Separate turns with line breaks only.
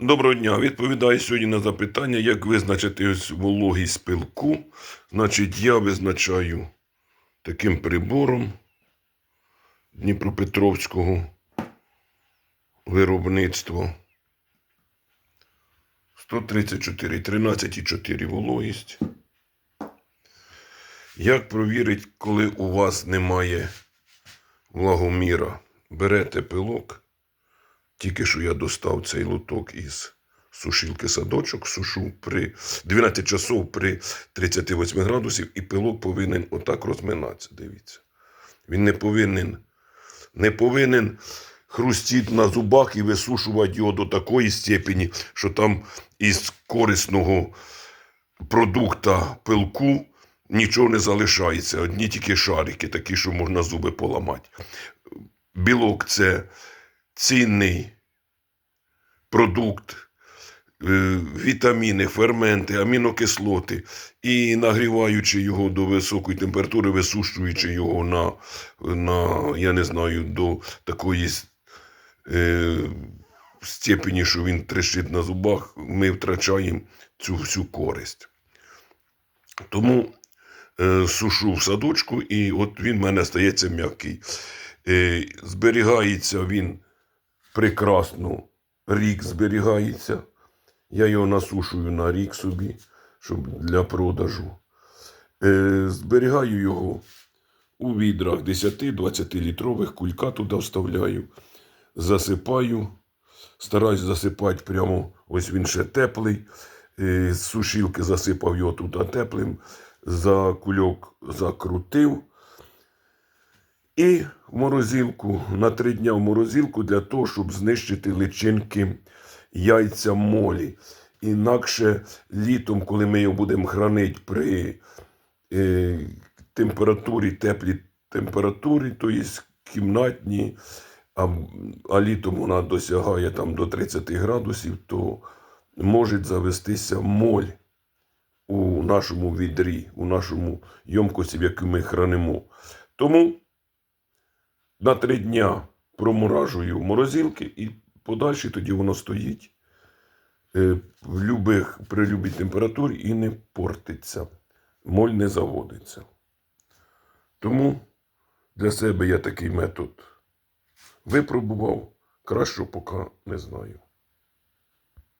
Доброго дня. Відповідаю сьогодні на запитання, як визначити вологість пилку. Значить, я визначаю таким прибором Дніпропетровського виробництва. 134, 13,4 вологість. Як провірити, коли у вас немає влагоміра? Берете пилок. Тільки що я достав цей лоток із сушилки садочок, сушу при 12 часов при 38 градусів, і пилок повинен отак розминатися. Дивіться. Він не повинен, не повинен хрустіти на зубах і висушувати його до такої степені, що там із корисного продукта пилку нічого не залишається. Одні тільки шарики, такі, що можна зуби поламати. Білок це цінний продукт, е, вітаміни, ферменти, амінокислоти, і нагріваючи його до високої температури, висушуючи його на, на я не знаю, до такої е, степені, що він трещить на зубах, ми втрачаємо цю всю користь. Тому е, сушу в садочку, і от він в мене стається м'який. Е, зберігається він прекрасно, рік зберігається. Я його насушую на рік собі, щоб для продажу. Е, зберігаю його у відрах 10-20 літрових, кулька туди вставляю, засипаю. Стараюсь засипати прямо, ось він ще теплий. Е, з сушилки засипав його туди теплим, за кульок закрутив. І в морозилку на три дня в морозилку для того, щоб знищити личинки яйця молі. Інакше літом, коли ми його будемо хранити при е, температурі, теплій температурі, то є кімнатні, а, а літом вона досягає там до 30 градусів, то може завестися моль у нашому відрі, у нашому йомкості, в яку ми хранимо. Тому на три дня проморажую в морозилки і подальше тоді воно стоїть е, в любих, при любій температурі і не портиться. Моль не заводиться. Тому для себе я такий метод випробував. Кращого поки не знаю.